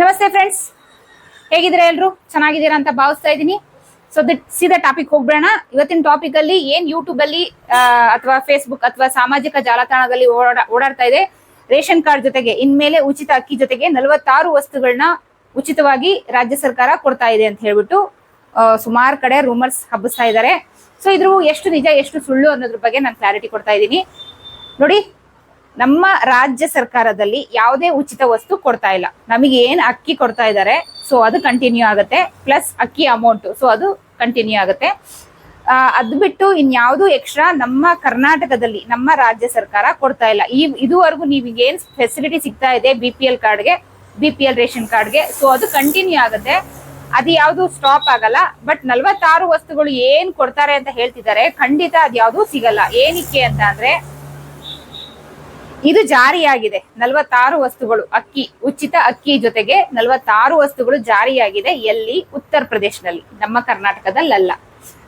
ನಮಸ್ತೆ ಫ್ರೆಂಡ್ಸ್ ಹೇಗಿದ್ದೀರಾ ಎಲ್ಲರೂ ಚೆನ್ನಾಗಿದ್ದೀರಾ ಅಂತ ಭಾವಿಸ್ತಾ ಇದ್ದೀನಿ. ಸೊ ಸೀದಾ ಟಾಪಿಕ್ ಹೋಗ್ಬೇಡ ಇವತ್ತಿನ ಟಾಪಿಕ್ ಅಲ್ಲಿ ಏನ್ ಯೂಟ್ಯೂಬ್ ಅಲ್ಲಿ ಅಥವಾ ಫೇಸ್ಬುಕ್ ಅಥವಾ ಸಾಮಾಜಿಕ ಜಾಲತಾಣದಲ್ಲಿ ಓಡಾ ಓಡಾಡ್ತಾ ಇದೆ. ರೇಷನ್ ಕಾರ್ಡ್ ಜೊತೆಗೆ, ಇನ್ಮೇಲೆ ಉಚಿತ ಅಕ್ಕಿ ಜೊತೆಗೆ ನಲವತ್ತಾರು ವಸ್ತುಗಳನ್ನ ಉಚಿತವಾಗಿ ರಾಜ್ಯ ಸರ್ಕಾರ ಕೊಡ್ತಾ ಇದೆ ಅಂತ ಹೇಳ್ಬಿಟ್ಟು ಸುಮಾರು ಕಡೆ ರೂಮರ್ಸ್ ಹಬ್ಬಿಸ್ತಾ ಇದ್ದಾರೆ. ಸೊ ಇದ್ರ ಎಷ್ಟು ನಿಜ, ಎಷ್ಟು ಸುಳ್ಳು ಅನ್ನೋದ್ರ ಬಗ್ಗೆ ನಾನು ಕ್ಲಾರಿಟಿ ಕೊಡ್ತಾ ಇದ್ದೀನಿ. ನೋಡಿ ನಮ್ಮ ರಾಜ್ಯ ಸರ್ಕಾರದಲ್ಲಿ ಯಾವುದೇ ಉಚಿತ ವಸ್ತು ಕೊಡ್ತಾ ಇಲ್ಲ. ನಮಗೆ ಏನು ಅಕ್ಕಿ ಕೊಡ್ತಾ ಇದ್ದಾರೆ ಸೊ ಅದು ಕಂಟಿನ್ಯೂ ಆಗುತ್ತೆ ಪ್ಲಸ್ ಅಕ್ಕಿ ಅಮೌಂಟ್ ಸೊ ಅದು ಕಂಟಿನ್ಯೂ ಆಗುತ್ತೆ. ಅದು ಬಿಟ್ಟು ಇನ್ಯಾವುದು ಎಕ್ಸ್ಟ್ರಾ ನಮ್ಮ ಕರ್ನಾಟಕದಲ್ಲಿ, ನಮ್ಮ ರಾಜ್ಯ ಸರ್ಕಾರ ಕೊಡ್ತಾ ಇಲ್ಲ. ಈ, ಇದುವರೆಗೂ ನೀವು ಏನು ಫೆಸಿಲಿಟಿ ಸಿಗ್ತಾ ಇದೆ ಬಿ ಪಿ ಎಲ್ ಕಾರ್ಡ್ಗೆ ಬಿ ಪಿ ಎಲ್ ರೇಷನ್ ಕಾರ್ಡ್ಗೆ ಸೊ ಅದು ಕಂಟಿನ್ಯೂ ಆಗುತ್ತೆ. ಅದು ಯಾವುದು ಸ್ಟಾಪ್ ಆಗಲ್ಲ ಬಟ್ ನಲ್ವತ್ತಾರು ವಸ್ತುಗಳು ಏನು ಕೊಡ್ತಾರೆ ಅಂತ ಹೇಳ್ತಿದ್ದಾರೆ, ಖಂಡಿತ ಅದು ಯಾವುದು ಸಿಗಲ್ಲ. ಏನಕ್ಕೆ ಅಂತ ಅಂದ್ರೆ ಇದು ಜಾರಿಯಾಗಿದೆ. ನಲವತ್ತಾರು ವಸ್ತುಗಳು, ಅಕ್ಕಿ, ಉಚಿತ ಅಕ್ಕಿ ಜೊತೆಗೆ ನಲವತ್ತಾರು ವಸ್ತುಗಳು ಜಾರಿಯಾಗಿದೆ ಎಲ್ಲಿ? ಉತ್ತರ ಪ್ರದೇಶದಲ್ಲಿ, ನಮ್ಮ ಕರ್ನಾಟಕದಲ್ಲಲ್ಲ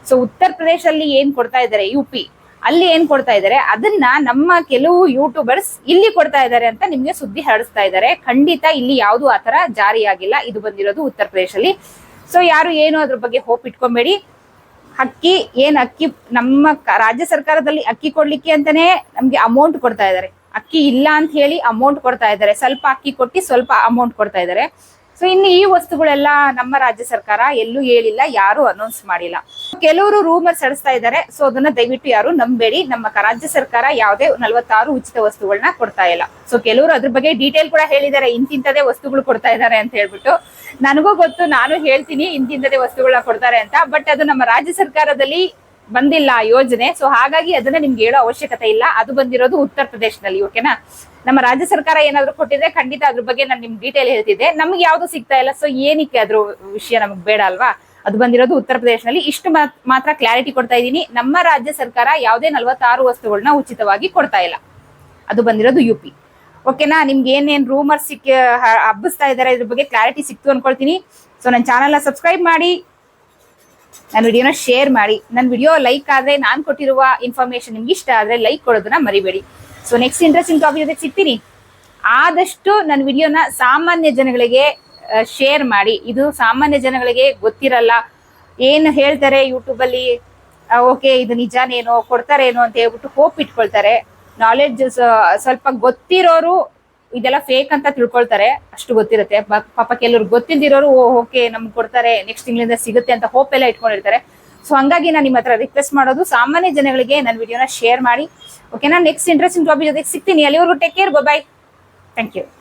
ಸೊ ಉತ್ತರ ಪ್ರದೇಶದಲ್ಲಿ ಏನ್ ಕೊಡ್ತಾ ಇದ್ದಾರೆ? ಯು ಪಿ ಅಲ್ಲಿ ಏನ್ ಕೊಡ್ತಾ ಇದ್ದಾರೆ? ಅದನ್ನ ನಮ್ಮ ಕೆಲವು ಯೂಟ್ಯೂಬರ್ಸ್ ಇಲ್ಲಿ ಕೊಡ್ತಾ ಇದ್ದಾರೆ ಅಂತ ನಿಮ್ಗೆ ಸುದ್ದಿ ಹರಡಿಸ್ತಾ ಇದ್ದಾರೆ. ಖಂಡಿತ ಇಲ್ಲಿ ಯಾವುದು ಆತರ ಜಾರಿಯಾಗಿಲ್ಲ. ಇದು ಬಂದಿರೋದು ಉತ್ತರ ಪ್ರದೇಶದಲ್ಲಿ. ಸೊ ಯಾರು ಏನು ಅದ್ರ ಬಗ್ಗೆ ಹೋಪ್ ಇಟ್ಕೊಬೇಡಿ. ಅಕ್ಕಿ, ಏನ್ ಅಕ್ಕಿ, ನಮ್ಮ ರಾಜ್ಯ ಸರ್ಕಾರದಲ್ಲಿ ಅಕ್ಕಿ ಕೊಡ್ಲಿಕ್ಕೆ ಅಂತಾನೆ ನಮ್ಗೆ ಅಮೌಂಟ್ ಕೊಡ್ತಾ ಇದ್ದಾರೆ. ಅಕ್ಕಿ ಇಲ್ಲ ಅಂತ ಹೇಳಿ ಅಮೌಂಟ್ ಕೊಡ್ತಾ ಇದ್ದಾರೆ. ಸ್ವಲ್ಪ ಅಕ್ಕಿ ಕೊಟ್ಟು ಸ್ವಲ್ಪ ಅಮೌಂಟ್ ಕೊಡ್ತಾ ಇದ್ದಾರೆ. ಸೊ ಇನ್ನು ಈ ವಸ್ತುಗಳೆಲ್ಲ ನಮ್ಮ ರಾಜ್ಯ ಸರ್ಕಾರ ಎಲ್ಲೂ ಹೇಳಿಲ್ಲ, ಯಾರು ಅನೌನ್ಸ್ ಮಾಡಿಲ್ಲ. ಕೆಲವರು ರೂಮರ್ ಸಡಿಸ್ತಾ ಇದ್ದಾರೆ. ಸೊ ಅದನ್ನ ದಯವಿಟ್ಟು ಯಾರು ನಂಬೇಡಿ. ನಮ್ಮ ರಾಜ್ಯ ಸರ್ಕಾರ ಯಾವುದೇ ನಲವತ್ತಾರು ಉಚಿತ ವಸ್ತುಗಳನ್ನ ಕೊಡ್ತಾ ಇಲ್ಲ. ಸೊ ಕೆಲವರು ಅದ್ರ ಬಗ್ಗೆ ಡೀಟೇಲ್ ಕೂಡ ಹೇಳಿದ್ದಾರೆ. ಇಂತಿಂತದೇ ವಸ್ತುಗಳು ಕೊಡ್ತಾ ಇದ್ದಾರೆ ಅಂತ ಹೇಳ್ಬಿಟ್ಟು. ನನಗೂ ಗೊತ್ತು, ನಾನು ಹೇಳ್ತೀನಿ ಇಂತಿಂತದೇ ವಸ್ತುಗಳನ್ನ ಕೊಡ್ತಾರೆ ಅಂತ. ಬಟ್ ಅದು ನಮ್ಮ ರಾಜ್ಯ ಸರ್ಕಾರದಲ್ಲಿ ಬಂದಿಲ್ಲ ಯೋಜನೆ. ಸೊ ಹಾಗಾಗಿ ಅದನ್ನ ನಿಮ್ಗೆ ಹೇಳೋ ಅವಶ್ಯಕತೆ ಇಲ್ಲ. ಅದು ಬಂದಿರೋದು ಉತ್ತರ ಪ್ರದೇಶದಲ್ಲಿ ಓಕೆನಾ ನಮ್ಮ ರಾಜ್ಯ ಸರ್ಕಾರ ಏನಾದ್ರು ಕೊಟ್ಟಿದ್ರೆ ಖಂಡಿತ ಅದ್ರ ಬಗ್ಗೆ ನಾನು ನಿಮ್ಗೆ ಡೀಟೇಲ್ ಹೇಳ್ತಿದ್ದೆ. ನಮ್ಗೆ ಯಾವ್ದು ಸಿಗ್ತಾ ಇಲ್ಲ. ಸೊ ಏನಕ್ಕೆ ಅದ್ರ ವಿಷಯ ನಮ್ಗೆ ಬೇಡ ಅಲ್ವಾ? ಅದು ಬಂದಿರೋದು ಉತ್ತರ ಪ್ರದೇಶದಲ್ಲಿ. ಇಷ್ಟು ಮಾತ್ರ ಕ್ಲಾರಿಟಿ ಕೊಡ್ತಾ ಇದ್ದೀನಿ. ನಮ್ಮ ರಾಜ್ಯ ಸರ್ಕಾರ ಯಾವುದೇ ನಲವತ್ತಾರು ವಸ್ತುಗಳನ್ನ ಉಚಿತವಾಗಿ ಕೊಡ್ತಾ ಇಲ್ಲ. ಅದು ಬಂದಿರೋದು ಯು ಪಿ ಓಕೆನಾ ನಿಮ್ಗೆ ಏನೇನ್ ರೂಮರ್ ಸಿಕ್ಕ ಹಬ್ಬಿಸ್ತಾ ಇದಾರೆ, ಇದ್ರ ಬಗ್ಗೆ ಕ್ಲಾರಿಟಿ ಸಿಕ್ತು ಅನ್ಕೊಳ್ತೀನಿ. ಸೊ ನನ್ನ ಚಾನಲ್ನ ಸಬ್ಸ್ಕ್ರೈಬ್ ಮಾಡಿ. ನನ್ನ ವಿಡಿಯೋನ ಶೇರ್ ಮಾಡಿ. ನನ್ನ ವಿಡಿಯೋ ಲೈಕ್ ಆದ್ರೆ ನಾನು ಕೊಟ್ಟಿರುವ ಇನ್ಫಾರ್ಮೇಶನ್ ನಿಮ್ಗೆ ಇಷ್ಟ ಆದ್ರೆ ಲೈಕ್ ಕೊಡೋದನ್ನ ಮರಿಬೇಡಿ. ಸೊ ನೆಕ್ಸ್ಟ್ ಇಂಟ್ರೆಸ್ಟಿಂಗ್ ಟಾಪಿಕ್ ಜೊತೆ ಸಿಗ್ತೀನಿ. ಆದಷ್ಟು ನನ್ನ ವಿಡಿಯೋನ ಸಾಮಾನ್ಯ ಜನಗಳಿಗೆ ಶೇರ್ ಮಾಡಿ. ಇದು ಸಾಮಾನ್ಯ ಜನಗಳಿಗೆ ಗೊತ್ತಿರಲ್ಲ. ಏನು ಹೇಳ್ತಾರೆ ಯೂಟ್ಯೂಬಲ್ಲಿ ಓಕೆ ಇದು ನಿಜಾನೇನೋ, ಕೊಡ್ತಾರೇನೋ ಅಂತ ಹೇಳ್ಬಿಟ್ಟು ಹೋಪ್ ಇಟ್ಕೊಳ್ತಾರೆ. ನಾಲೆಡ್ಜ್ ಸ್ವಲ್ಪ ಗೊತ್ತಿರೋರು ಇದೆಲ್ಲ ಫೇಕ್ ಅಂತ ತಿಳ್ಕೊಳ್ತಾರೆ, ಅಷ್ಟು ಗೊತ್ತಿರುತ್ತೆ. ಬ- ಪಾಪ ಕೆಲವ್ರು ಗೊತ್ತಿಲ್ದಿರೋರು ಓಕೆ ನಮ್ಗೆ ಕೊಡ್ತಾರೆ ನೆಕ್ಸ್ಟ್ ತಿಂಗಳಿಂದ ಸಿಗುತ್ತೆ ಅಂತ ಹೋಪ್ ಎಲ್ಲ ಇಟ್ಕೊಂಡಿರ್ತಾರೆ. ಸೊ ಹಂಗಾಗಿ ನಾನು ನಿಮ್ಮ ಹತ್ರ ರಿಕ್ವೆಸ್ಟ್ ಮಾಡೋದು, ಸಾಮಾನ್ಯ ಜನಗಳಿಗೆ ನನ್ನ ವಿಡಿಯೋನ ಶೇರ್ ಮಾಡಿ. ಓಕೆನಾ ನೆಕ್ಸ್ಟ್ ಇಂಟ್ರೆಸ್ಟಿಂಗ್ ಟಾಪಿಕ್ ಜೊತೆಗೆ ಸಿಗ್ತೀನಿ. ಅಲ್ಲಿವರೆಗೂ take care bye thank you